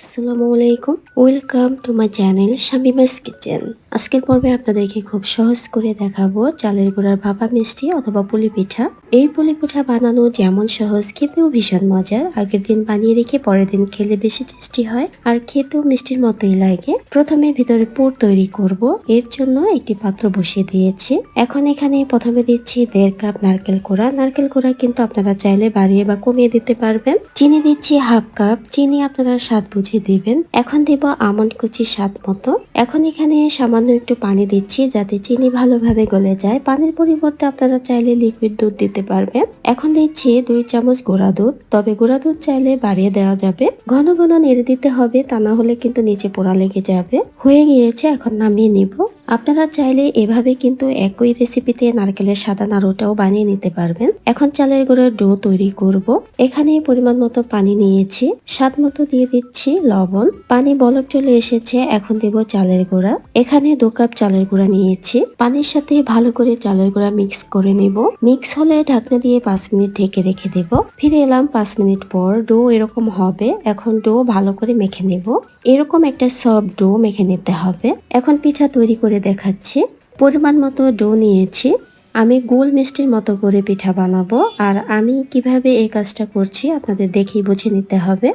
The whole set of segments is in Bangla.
আসসালামু আলাইকুম। Welcome to my channel Shamima's kitchen আজকের পর্বে আপনাদেরকে খুব সহজ করে দেখাবো চালের গুঁড়ার ভাপা মিষ্টি অথবা পুলি পিঠা। এই পুলি পিঠা বানানো যেমন সহজ, খেতেও ভীষণ মজার। আগের দিন বানিয়ে রেখে পরের দিন খেলে বেশি টেস্টি হয় আর খেতেও মিষ্টির মতোই লাগে। প্রথমে ভিতরে পুর তৈরি করব। এর জন্য একটি পাত্র বসিয়ে দিয়েছি। এখন এখানে প্রথমে দিচ্ছি দেড় কাপ নারকেল কোড়া নারকেল কোড়া কিন্তু আপনারা চাইলে বাড়িয়ে বা কমিয়ে দিতে পারবেন। চিনি দিচ্ছি হাফ কাপ। চিনি আপনারা স্বাদ বুঝে দিবেন। এখন দেব আমন্ড কুচি স্বাদ মতো। এখন এখানে সামান্য একটু পানি দিচ্ছি যাতে চিনি ভালোভাবে গলে যায়। পানির পরিবর্তে আপনারা চাইলে লিকুইড দুধ দিতে পারবেন। এখন দিচ্ছি দুই চামচ গুঁড়া দুধ। তবে গোড়া দুধ চাইলে বাড়িয়ে দেওয়া যাবে। ঘন ঘন নেড়ে দিতে হবে, তা না হলে কিন্তু নিচে পোড়া লেগে যাবে। হয়ে গিয়েছে, এখন নামিয়ে নিব। আপনারা চাইলে এভাবে কিন্তু একই রেসিপিতে নারকেলের সাদা নাড়ুটাও বানিয়ে নিতে পারবেন। এখন চালের গুঁড়োর ডো তৈরি করব। এখানে পরিমাণ মতো পানি নিয়েছি। স্বাদ মতো দিয়ে দিচ্ছি। লবণ, পানি বলক চলে এসেছে, এখন দেব চালের গুঁড়া। এখানে দু কাপ চালের গুঁড়া নিয়েছি। পানির সাথে ভালো করে চালের গুঁড়া মিক্স করে নেব। মিক্স হলে ঢাকনা দিয়ে পাঁচ মিনিট ঢেকে রেখে দেব। ফিরে এলাম পাঁচ মিনিট পর, ডো এরকম হবে। এখন ডো ভালো করে মেখে নেব। এরকম একটা সফট ডো মেখে নিতে হবে। এখন পিঠা তৈরি করে দেখাচ্ছি। পরিমাণ মতো ডো নিয়েছি। আমি গোল মিষ্টির মতো করে পিঠা বানাবো। আর আমি কীভাবে এই কাজটা করছি আপনাদের দেখেই বুঝে নিতে হবে।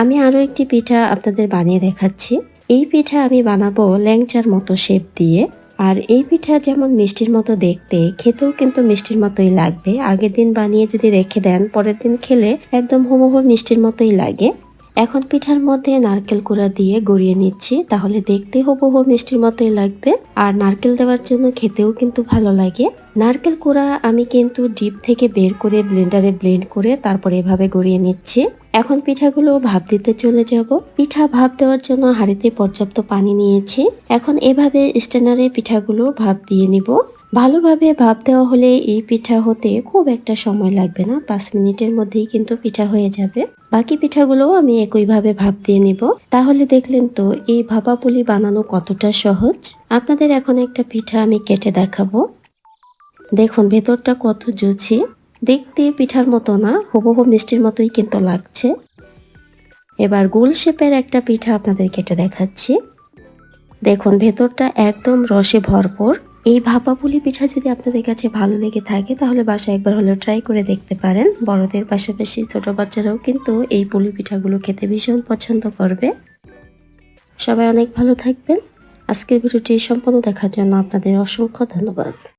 আমি আরও একটি পিঠা আপনাদের বানিয়ে দেখাচ্ছি। এই পিঠা আমি বানাবো ল্যাংচার মতো শেপ দিয়ে। আর এই পিঠা যেমন মিষ্টির মতো দেখতে, খেতেও কিন্তু মিষ্টির মতোই লাগবে। আগের দিন বানিয়ে যদি রেখে দেন, পরের দিন খেলে একদম হুবহু মিষ্টির মতোই লাগে। এখন পিঠার মধ্যে নারকেল কুড়া দিয়ে গড়িয়ে নিচ্ছি, তাহলে দেখতে হুবহু মিষ্টির মতোই লাগবে। আর নারকেল দেওয়ার জন্য খেতেও কিন্তু ভালো লাগে। নারকেল কুড়া আমি কিন্তু ডিপ থেকে বের করে ব্লেন্ডারে ব্লেন্ড করে তারপর এভাবে গড়িয়ে নিচ্ছি। এখন পিঠাগুলো ভাপ দিতে চলে যাব। পিঠা ভাপ দেওয়ার জন্য হাঁড়িতে পর্যাপ্ত পানি নিয়েছি। এখন এভাবে স্ট্যান্ডারে পিঠাগুলো ভাপ দিয়ে নিব। ভালোভাবে ভাপ দেওয়া হলে এই পিঠা হতে খুব একটা সময় লাগবে না। পাঁচ মিনিটের মধ্যেই কিন্তু পিঠা হয়ে যাবে। বাকি পিঠাগুলো আমি একইভাবে ভাপ দিয়ে নিব। তাহলে দেখলেন তো, এই ভাপা পুলি বানানো কতটা সহজ। আপনাদের এখন একটা পিঠা আমি কেটে দেখাবো। দেখুন, ভেতরটা কত জুছি। দেখতে পিঠার মতো না, হুবহু মিষ্টির মতোই কিন্তু লাগছে। এবার গোল শেপের একটা পিঠা আপনাদের কেটে দেখাচ্ছি। দেখুন, ভেতরটা একদম রসে ভরপুর। এই ভাপা পুলি পিঠা যদি আপনাদের কাছে ভালো লেগে থাকে, তাহলে বাসায় একবার হলেও ট্রাই করে দেখতে পারেন। বড়দের পাশাপাশি ছোট বাচ্চারাও কিন্তু এই পুলি পিঠাগুলো খেতে ভীষণ পছন্দ করবে। সবাই অনেক ভালো থাকবেন। আজকের ভিডিওটি সম্পূর্ণ দেখার জন্য আপনাদের অসংখ্য ধন্যবাদ।